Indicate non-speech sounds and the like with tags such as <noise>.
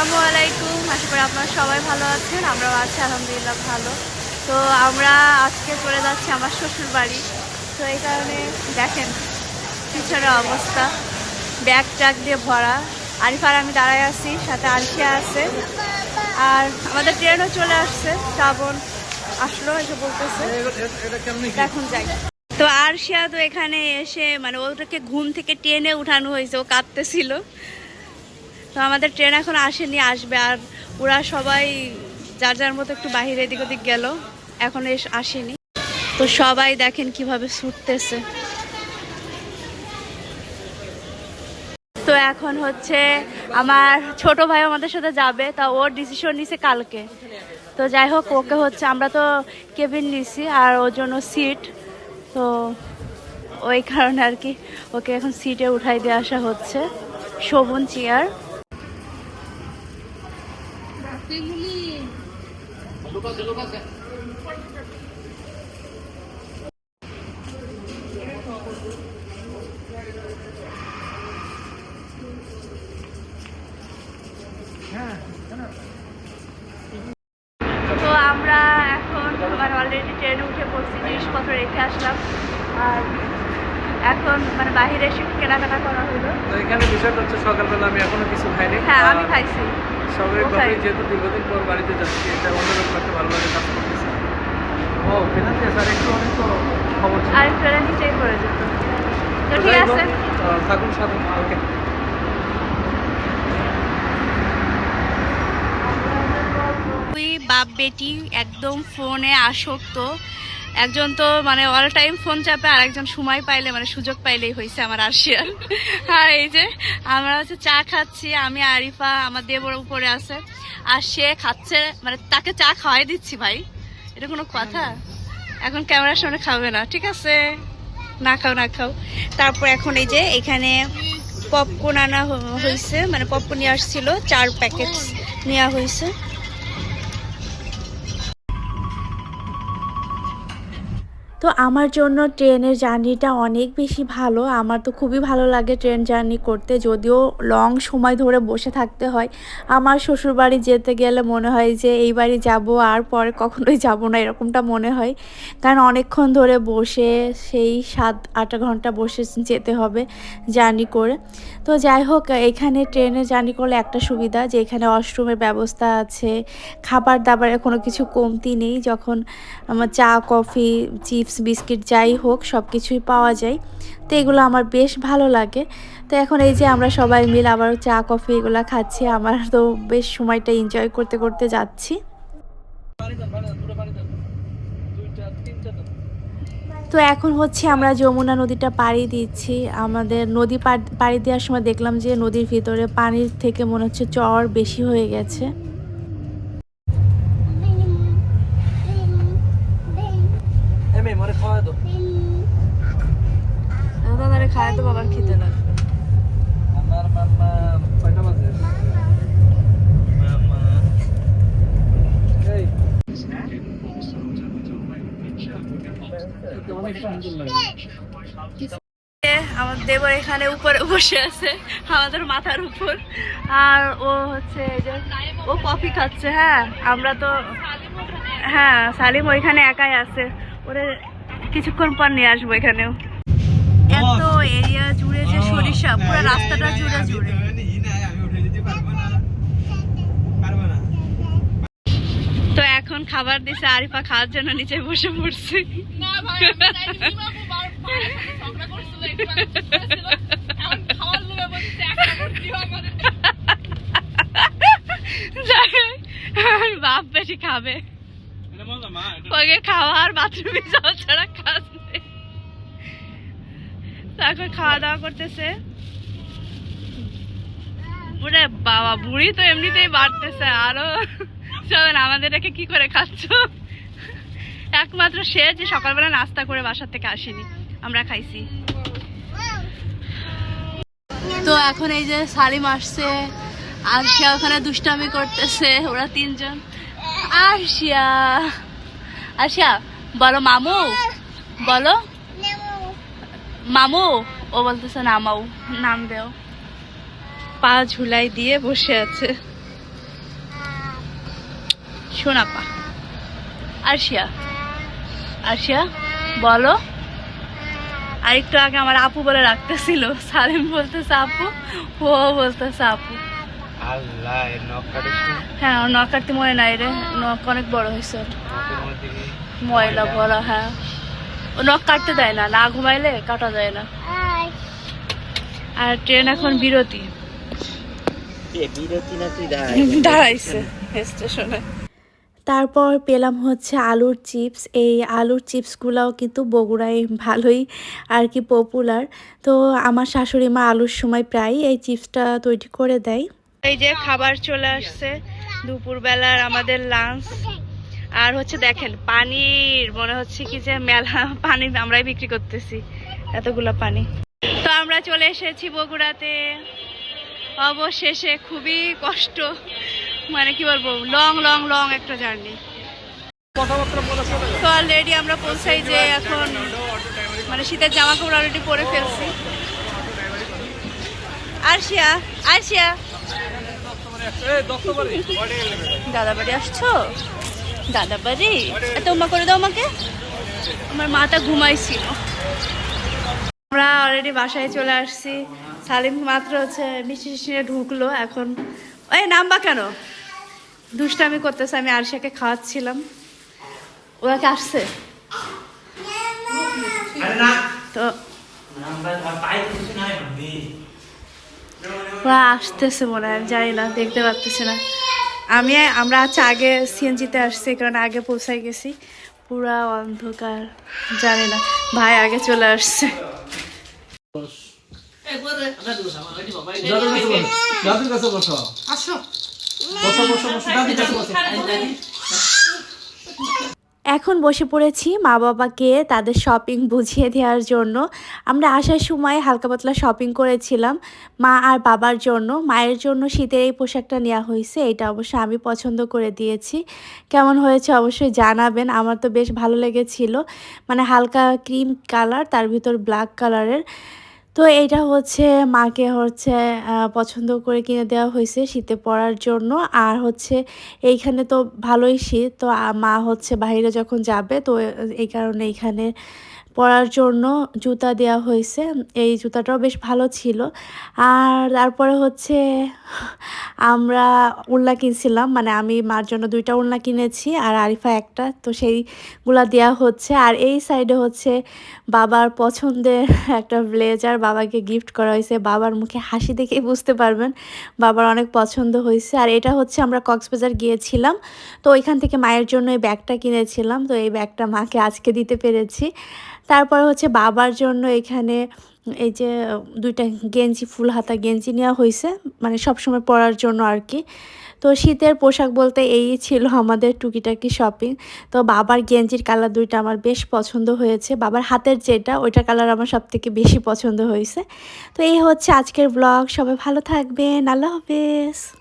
আসসালামু আলাইকুম। আশা করি আপনারা সবাই ভালো আছেন, আমরাও আছি, আলহামদুলিল্লাহ ভালো। তো আমরা আজকে চলে যাচ্ছি আমার শ্বশুর বাড়ি তো এই কারণে দেখেন পিছনের অবস্থা, ব্যাগ ট্যাগ দিয়ে ভরা। আরিফার আমি দাঁড়ায় আছি, সাথে আলসিয়া আছে। আর আমাদের ট্রেনও চলে আসছে, শ্রাবণ আসলো, এসে বলতেছে। এখন যাই। তো আরশিয়া তো এখানে এসে মানে ওটাকে ঘুম থেকে টেনে উঠানো হয়েছে, ও কাঁদতেছিল। তো আমাদের ট্রেন এখন আসেনি, আসবে। আর ওরা সবাই যার যার মতো একটু বাহিরে এদিক ওদিক গেল, এখন এস, আসেনি। তো সবাই দেখেন কীভাবে ছুটতেছে। তো এখন হচ্ছে আমার ছোট ভাই আমাদের সাথে যাবে, তা ওর ডিসিশন নিছে কালকে। তো যাই হোক, ওকে হচ্ছে আমরা তো কেবিন নিছি, আর ওর জন্য সিট তো ওই কারণে আর কি ওকে এখন সিটে উঠাই দিয়ে আসা হচ্ছে। শোভন চেয়ার তো আমরা এখন মানে অলরেডি ট্রেনে উঠে পড়ছি জিনিসপত্র রেখে আসলাম। আর এখন মানে বাইরে এসে কেনাকাটা করা হলো। তো এখানে বিষয়টা হচ্ছে সকালবেলা আমি এখনও কিছু খাইনি। হ্যাঁ আমি খাইছি। স্বাভাবিকভাবেই কোথায়? যেহেতু দীর্ঘদিন পর বাড়িতে যাচ্ছি এটা অন্যরকম একটা ভালো লাগে কাজ করতেছে। ও ফিনান্সে স্যার একটু অনেক তো খবর ছিল। আর ট্রেনে নিচেই পড়ে যেত। তো ঠিক আছে। আহ, থাকুন সাথে ওকে। বাপ বেটি একদম ফোনে আসক্ত একজন তো মানে অল টাইম ফোন চাপে আর একজন সময় পাইলে মানে সুযোগ পাইলেই হয়েছে আমার আরশিয়ার আর এই যে আমরা হচ্ছে চা খাচ্ছি, আমি, আরিফা, আমার দেবর উপরে আছে। আর সে খাচ্ছে মানে তাকে চা খাওয়াই দিচ্ছি ভাই। এটা কোনো কথা? এখন ক্যামেরার সামনে খাবে না, ঠিক আছে? না খাও না খাও। তারপর এখন এই যে এখানে পপকর্ন আনা হয়েছে মানে পপকর্ন নিয়ে আসছিল, চার প্যাকেট নেওয়া হয়েছে তো আমার জন্য ট্রেনের জার্নিটা অনেক বেশি ভালো। আমার তো খুবই ভালো লাগে ট্রেন জার্নি করতে, যদিও লং সময় ধরে বসে থাকতে হয়। আমার শ্বশুরবাড়ি যেতে গেলে মনে হয় যে, এই বাড়ি যাব আর পরে কখনোই যাব না, এরকমটা মনে হয়। কারণ অনেকক্ষণ ধরে বসে, সেই সাত আট ঘণ্টা বসে যেতে হবে জার্নি করে। তো যাই হোক, এখানে ট্রেনে জার্নি করলে একটা সুবিধা যে, এখানে ওয়াশরুমের ব্যবস্থা আছে খাবার দাবারের কোনো কিছু কমতি নেই। যখন আমার চা, কফি, চিপস বিস্কিট যাই হোক সব কিছুই পাওয়া যায়। তো এগুলো আমার বেশ ভালো লাগে। তো এখন এই যে আমরা সবাই মিলে আবার চা, কফি এগুলো খাচ্ছি, আমার তো বেশ সময়টা এনজয় করতে করতে যাচ্ছি। তো এখন হচ্ছে আমরা যমুনা নদীটা পাড়ি দিচ্ছি। আমাদের নদী পাড়ি দেওয়ার সময় দেখলাম যে নদীর ভিতরে পানির থেকে মনে হচ্ছে চর বেশি হয়ে গেছে এমএ মরে খাওয়া দাও দাদারে খায় তো বাবার খেতে লাগবে আমার মামা কয়টা বাজে মামা এই অনেক সুন্দর লাগে আমার দেবর এখানে উপরে বসে আছে, আমাদের মাথার উপর। আর ও হচ্ছে যে, ও কফি খাচ্ছে হ্যাঁ আমরা তো হ্যাঁ সালিম ওইখানে একাই আছে। ওরে কিছুক্ষণ পর নিয়ে আসব এখানেও। এত এরিয়া জুড়ে যে সরিষা, পুরো রাস্তাটা জুড়ে জুড়ে। তো এখন খাবার দিছে আরিফা, খাওয়ার জন্য নিচে বসে পড়ছে। আমার বাপ বেশি খাবে। ওকে খাওয়া আর বাথরুমে যাওয়া ছাড়া কাজ তারপর খাওয়া দাওয়া করতেছে। ওরে বাবা, বুড়ি তো এমনিতেই বাড়তেছে। আরও চলেন আমাদের রেখে কি করে খাচ্ছ? একমাত্র সে যে সকালবেলা নাস্তা করে বাসার থেকে আসেনি। আমরা খাইছি। তো এখন এই যে সালিম আসছে, আরশিয়া ওখানে দুষ্টামি করতেছে, ওরা তিনজন। আরশিয়া আরশিয়া, বলো মামু বলো। মামু, ও বলতেছে নামাও, নাম দেও। পা ঝুলাই দিয়ে বসে আছে। সোনাপা আরশিয়া আরশিয়া, বলো। আর একটু আগে আমার আপু বলে রাখতেছিল। সালিম বলতেছে আপু? ও বলতেছে আপু। হ্যাঁ ওর নখ কাটতে মনে নাই রে। নখ অনেক বড় হয়েছে ময়লা ভরা হ্যাঁ। ও নখ কাটতে দেয় না না ঘুমাইলে কাটা যায় না। আর ট্রেন এখন বিরতি। বিরতি না তুই দাঁড়াইছে স্টেশনে। তারপর পেলাম হচ্ছে আলুর চিপস। এই আলুর চিপসগুলোও কিন্তু বগুড়ায় ভালোই আর কি পপুলার তো আমার শাশুড়ি মা আলুর সময় প্রায় এই চিপসটা তৈরি করে দেয়। এই যে খাবার চলে আসছে, দুপুরবেলার আমাদের লাঞ্চ আর হচ্ছে দেখেন, পানির মনে হচ্ছে কি যে মেলা <laughs> পানি আমরাই বিক্রি করতেছি, এতগুলো পানি। তো আমরা চলে এসেছি বগুড়াতে। অবশেষে খুবই কষ্ট। মানে কি বলব লং লং লং একটা জার্নি তো অলরেডি আমরা পৌঁছাই যে এখন মানে শীতের জামা কাপড় অলরেডি পরে ফেলছি। আরশিয়া আরশিয়া। দাদা বাড়ি আসছো? দাদা বাড়ি এত উমা করে দাও আমাকে। আমার মাটা ঘুমাইছিল। আমরা অলরেডি বাসায় চলে আসছি। সালিম মাত্র হচ্ছে মিষ্টি ঢুকলো এখন ওই নামবা কেন? দুষ্টামি করতেছে আমি আরশাকে খাওয়াচ্ছিলাম। ওরা কি আসছে তো ওরা আসতেছে মনে হয় আমি জানি না দেখতে পাচ্তেছি না। আমি আমরা আচ্ছা আগে সিএনজিতে আসছি কারণ আগে পৌঁছাই গেছি। পুরা অন্ধকার জানি না। ভাই আগে চলে আসছে। দাদির কাছে বসো। আসো। বসো বসো বসো দাদির কাছে বসো। এখন বসে পড়েছি মা বাবাকে তাদের শপিং বুঝিয়ে দেওয়ার জন্য। আমরা আসার সময় হালকা পাতলা শপিং করেছিলাম মা আর বাবার জন্য। মায়ের জন্য শীতের এই পোশাকটা নেওয়া হয়েছে এটা অবশ্য আমি পছন্দ করে দিয়েছি। কেমন হয়েছে অবশ্যই জানাবেন আমার তো বেশ ভালো লেগেছিল। মানে হালকা ক্রিম কালার তার ভিতর ব্ল্যাক কালারের তো এইটা হচ্ছে মাকে হচ্ছে পছন্দ করে কিনে দেওয়া হয়েছে শীতে পড়ার জন্য। আর হচ্ছে এইখানে তো ভালোই শীত, তো মা হচ্ছে বাইরে যখন যাবে তো এই কারণে এইখানে পরার জন্য জুতা দেওয়া হয়েছে। এই জুতাটাও বেশ ভালো ছিল। আর তারপরে হচ্ছে আমরা উল্লা কিনছিলাম মানে আমি মার জন্য দুইটা উল্লা কিনেছি আর আরিফা একটা, তো সেইগুলা দেওয়া হচ্ছে। আর এই সাইডে হচ্ছে বাবার পছন্দের <laughs> একটা ব্লেজার, বাবাকে গিফট করা হয়েছে। বাবার মুখে হাসি দেখেই বুঝতে পারবেন, বাবার অনেক পছন্দ হয়েছে। আর এটা হচ্ছে আমরা কক্সবাজার গিয়েছিলাম, তো ওইখান থেকে মায়ের জন্য এই ব্যাগটা কিনেছিলাম। তো এই ব্যাগটা মাকে আজকে দিতে পেরেছি। তারপর হচ্ছে বাবার জন্য এখানে এই যে দুইটা গেঞ্জি, ফুল হাতা গেঞ্জি নেওয়া হয়েছে মানে সবসময় পরার জন্য আর কি। তো শীতের পোশাক বলতে এই ছিল আমাদের টুকিটাকি শপিং তো বাবার গেঞ্জির কালার দুইটা আমার বেশ পছন্দ হয়েছে। বাবার হাতের যেটা, ওইটা কালার আমার সব থেকে বেশি পছন্দ হয়েছে। তো এই হচ্ছে আজকের ব্লগ সবাই ভালো থাকবেন। আল্লাহ হাফেজ।